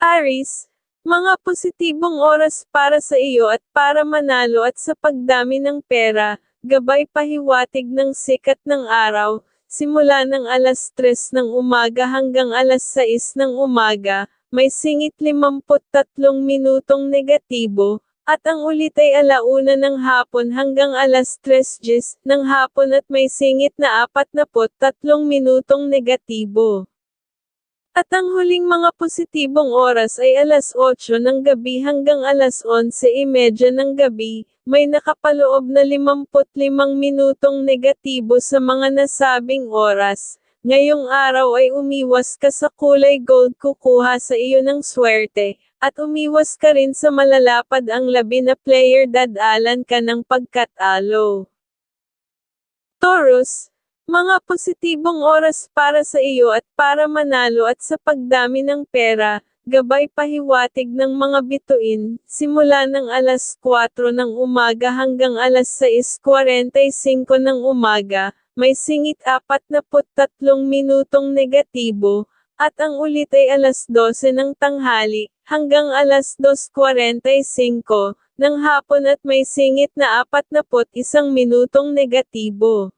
Aris, mga positibong oras para sa iyo at para manalo at sa pagdami ng pera, gabay pahiwatig ng sikat ng araw, simula ng alas 3 ng umaga hanggang alas 6 ng umaga, may singit 53 minutong negatibo, at ang ulit ay alauna ng hapon hanggang alas 3 ng hapon at may singit na 43 minutong negatibo. At ang huling mga positibong oras ay alas 8 ng gabi hanggang alas 11.30 ng gabi, may nakapaloob na 55 minutong negatibo sa mga nasabing oras. Ngayong araw ay umiwas ka sa kulay gold kukuha sa iyo ng swerte, at umiwas ka rin sa malalapad ang labi na player dadalan ka ng pagkatalo. Taurus, mga positibong oras para sa iyo at para manalo at sa pagdami ng pera, gabay pahiwatig ng mga bituin, simula ng alas 4 ng umaga hanggang alas 6.45 ng umaga, may singit 43 minutong negatibo, at ang ulit ay alas 12 ng tanghali, hanggang alas 2.45 ng hapon at may singit na 41 minutong negatibo.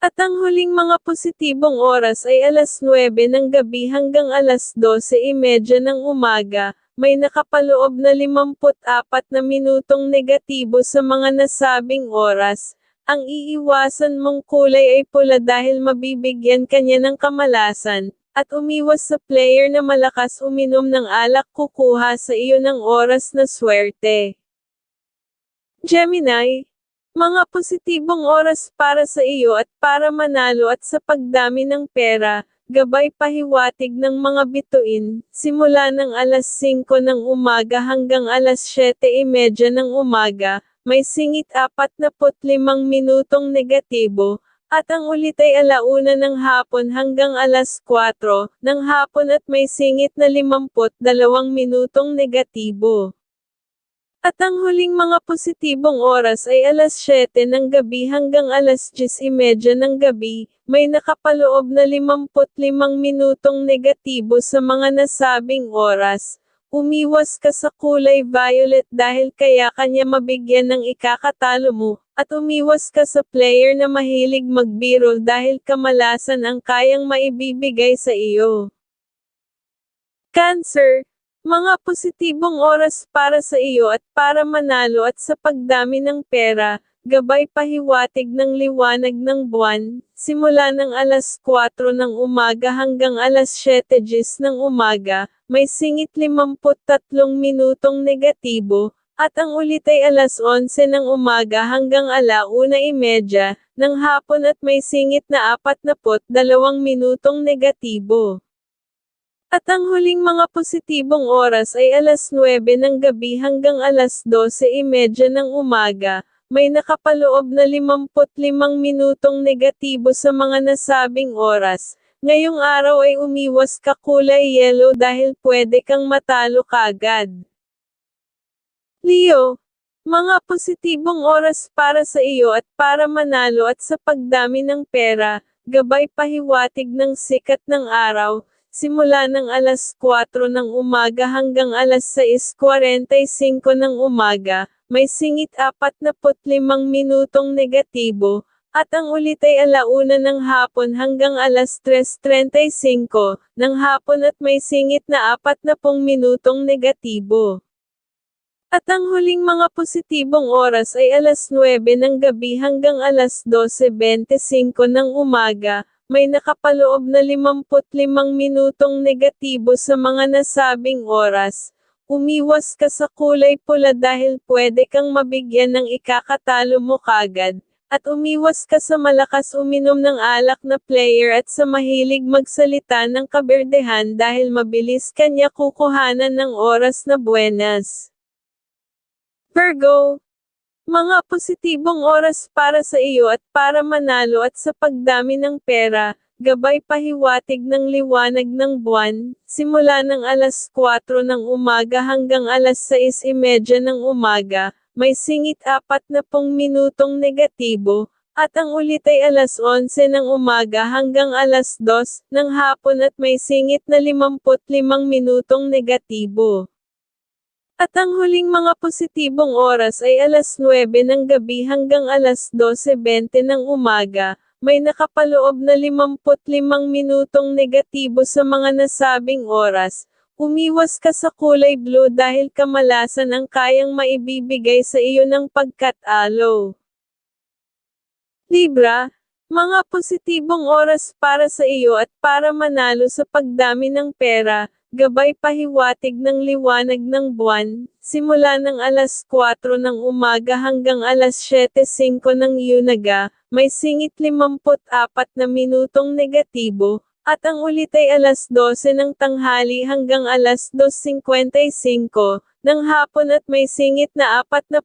At ang huling mga positibong oras ay alas 9 ng gabi hanggang alas 12.30 ng umaga, may nakapaloob na 54 na minutong negatibo sa mga nasabing oras. Ang iiwasan mong kulay ay pula dahil mabibigyan kanya ng kamalasan, at umiwas sa player na malakas uminom ng alak kukuha sa iyo ng oras na swerte. Gemini, mga positibong oras para sa iyo at para manalo at sa pagdami ng pera, gabay pahiwatig ng mga bituin, simula ng alas 5 ng umaga hanggang alas 7.30 ng umaga, may singit 45 minutong negatibo, at ang ulit ay alauna ng hapon hanggang alas 4 ng hapon at may singit na 52 minutong negatibo. At ang huling mga positibong oras ay alas 7 ng gabi hanggang alas 10.30 ng gabi, may nakapaloob na 55 minutong negatibo sa mga nasabing oras. Umiwas ka sa kulay violet dahil kaya kanya mabigyan ng ikakatalo mo, at umiwas ka sa player na mahilig magbiro dahil kamalasan ang kayang maibibigay sa iyo. Cancer, mga positibong oras para sa iyo at para manalo at sa pagdami ng pera, gabay pahiwatig ng liwanag ng buwan, simula ng alas 4 ng umaga hanggang alas 7.10 ng umaga, may singit 53 minutong negatibo, at ang ulit ay alas 11 ng umaga hanggang alauna imedya, ng hapon at may singit na 42 minutong negatibo. At ang huling mga positibong oras ay alas 9 ng gabi hanggang alas 12.30 ng umaga, may nakapaloob na 55 minutong negatibo sa mga nasabing oras. Ngayong araw ay umiwas ka kulay yellow dahil pwede kang matalo kagad. Leo, mga positibong oras para sa iyo at para manalo at sa pagdami ng pera, gabay pahiwatig ng sikat ng araw, simula ng alas 4 ng umaga hanggang alas 6.45 ng umaga, may singit 45 minutong negatibo, at ang ulit ay alauna ng hapon hanggang alas 3.35 ng hapon at may singit na 40 minutong negatibo. At ang huling mga positibong oras ay alas 9 ng gabi hanggang alas 12.25 ng umaga, may nakapaloob na 55 minutong negatibo sa mga nasabing oras. Umiwas ka sa kulay pula dahil pwede kang mabigyan ng ikakatalo mo kagad, at umiwas ka sa malakas uminom ng alak na player at sa mahilig magsalita ng kaberdehan dahil mabilis kanya kukuhanan ng oras na buenas. Virgo, mga positibong oras para sa iyo at para manalo at sa pagdami ng pera, gabay pahiwatig ng liwanag ng buwan, simula ng alas 4 ng umaga hanggang alas 6.30 ng umaga, may singit 40 minutong negatibo, at ang ulit ay alas 11 ng umaga hanggang alas 2 ng hapon at may singit na 55 minutong negatibo. At ang huling mga positibong oras ay alas 9 ng gabi hanggang alas 12.20 ng umaga, may nakapaloob na 55 minutong negatibo sa mga nasabing oras. Umiwas ka sa kulay blue dahil kamalasan ang kayang maibibigay sa iyo ng pagkat-alow. Libra, mga positibong oras para sa iyo at para manalo sa pagdami ng pera, gabay pahiwatig ng liwanag ng buwan, simula ng alas 4 ng umaga hanggang alas 7.05 ng yunaga, may singit 54 na minutong negatibo, at ang ulit ay alas 12 ng tanghali hanggang alas 2.55 ng hapon at may singit na 45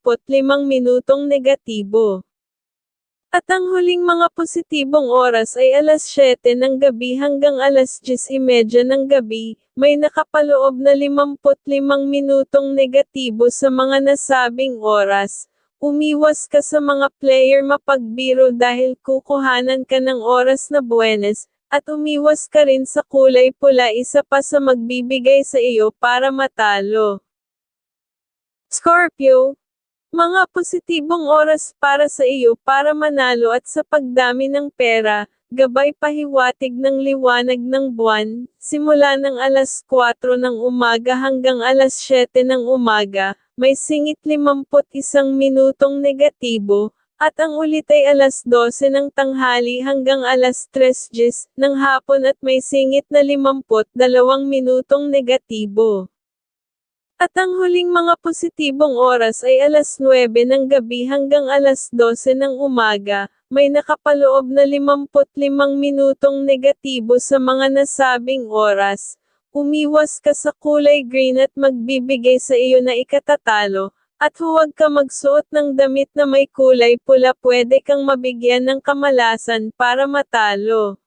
minutong negatibo. At ang huling mga positibong oras ay alas 7 ng gabi hanggang alas 10.30 ng gabi, may nakapaloob na 55 minutong negatibo sa mga nasabing oras. Umiwas ka sa mga player mapagbiro dahil kukuhanan ka ng oras na buenas, at umiwas ka rin sa kulay pula isa pa sa magbibigay sa iyo para matalo. Scorpio, mga positibong oras para sa iyo para manalo at sa pagdami ng pera, gabay pahiwatig ng liwanag ng buwan, simula ng alas 4 ng umaga hanggang alas 7 ng umaga, may singit 51 minutong negatibo, at ang ulit ay alas 12 ng tanghali hanggang alas 3 gis ng hapon at may singit na 52 minutong negatibo. At ang huling mga positibong oras ay alas 9 ng gabi hanggang alas 12 ng umaga, may nakapaloob na 55 minutong negatibo sa mga nasabing oras. Umiwas ka sa kulay green at magbibigay sa iyo na ikatatalo, at huwag ka magsuot ng damit na may kulay pula pwede kang mabigyan ng kamalasan para matalo.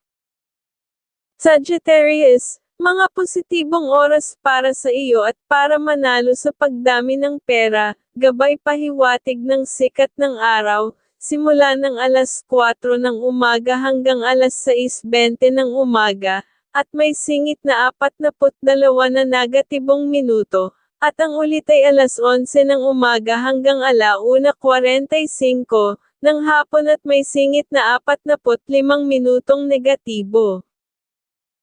Sagittarius, mga positibong oras para sa iyo at para manalo sa pagdami ng pera, gabay pahiwatig ng sikat ng araw, simula ng alas 4 ng umaga hanggang alas 6.20 ng umaga, at may singit na 42 na negatibong minuto, at ang ulit ay alas 11 ng umaga hanggang alauna 45 ng hapon at may singit na 45 minutong negatibo.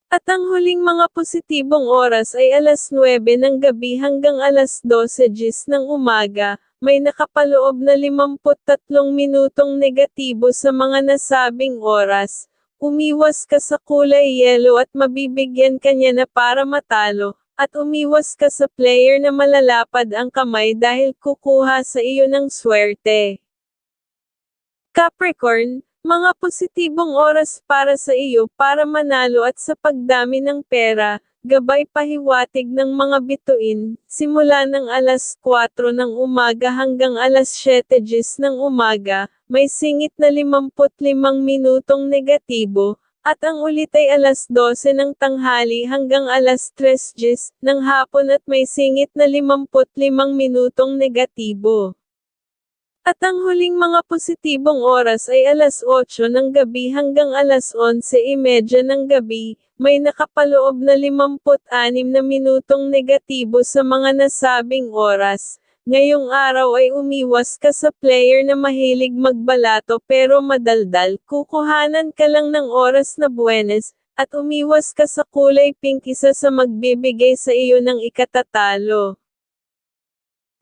At ang huling mga positibong oras ay alas 9 ng gabi hanggang alas 12 gis ng umaga, may nakapaloob na 53 minutong negatibo sa mga nasabing oras. Umiwas ka sa kulay yellow at mabibigyan ka niya na para matalo, at umiwas ka sa player na malalapad ang kamay dahil kukuha sa iyo ng swerte. Capricorn, mga positibong oras para sa iyo para manalo at sa pagdami ng pera, gabay pahiwatig ng mga bituin, simula ng alas 4 ng umaga hanggang alas 7 gis ng umaga, may singit na 55 minutong negatibo, at ang ulit ay alas 12 ng tanghali hanggang alas 3 gis ng hapon at may singit na 55 minutong negatibo. At ang huling mga positibong oras ay alas 8 ng gabi hanggang alas 11.30 ng gabi, may nakapaloob na 56 na minutong negatibo sa mga nasabing oras. Ngayong araw ay umiwas ka sa player na mahilig magbalato pero madaldal, kukuhanan ka lang ng oras na buenas, at umiwas ka sa kulay pink isa sa magbibigay sa iyo ng ikatatalo.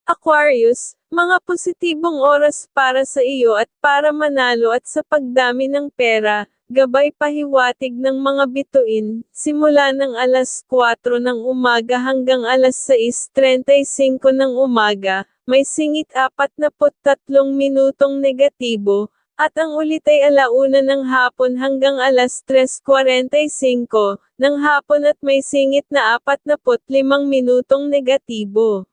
Aquarius, mga positibong oras para sa iyo at para manalo at sa pagdami ng pera, gabay pahiwatig ng mga bituin, simula ng alas 4 ng umaga hanggang alas 6.35 ng umaga, may singit 43 minutong negatibo, at ang ulit ay alauna ng hapon hanggang alas 3.45 ng hapon at may singit na 45 minutong negatibo.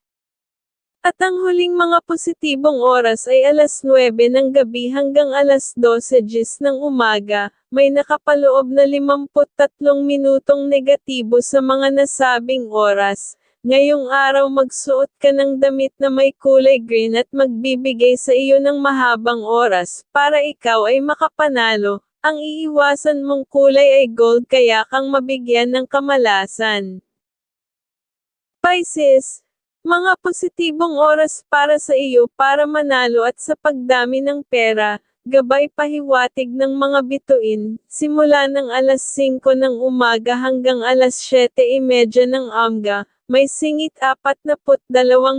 At ang huling mga positibong oras ay alas 9 ng gabi hanggang alas 12 gis ng umaga, may nakapaloob na 53 minutong negatibo sa mga nasabing oras. Ngayong araw magsuot ka ng damit na may kulay green at magbibigay sa iyo ng mahabang oras, para ikaw ay makapanalo. Ang iiwasan mong kulay ay gold kaya kang mabigyan ng kamalasan. Pisces, mga positibong oras para sa iyo para manalo at sa pagdami ng pera, gabay pahiwatig ng mga bituin, simula ng alas 5 ng umaga hanggang alas 7.30 ng amga, may singit 42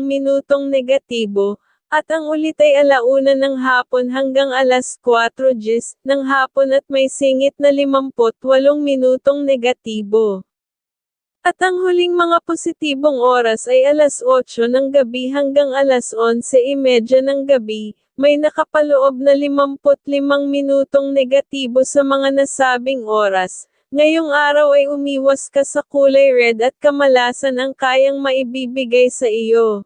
minutong negatibo, at ang ulit ay alauna ng hapon hanggang alas 4 gis ng hapon at may singit na 58 minutong negatibo. At ang huling mga positibong oras ay alas 8 ng gabi hanggang alas 11.30 ng gabi, may nakapaloob na 55 minutong negatibo sa mga nasabing oras. Ngayong araw ay umiwas ka sa kulay red at kamalasan ang kayang maibibigay sa iyo.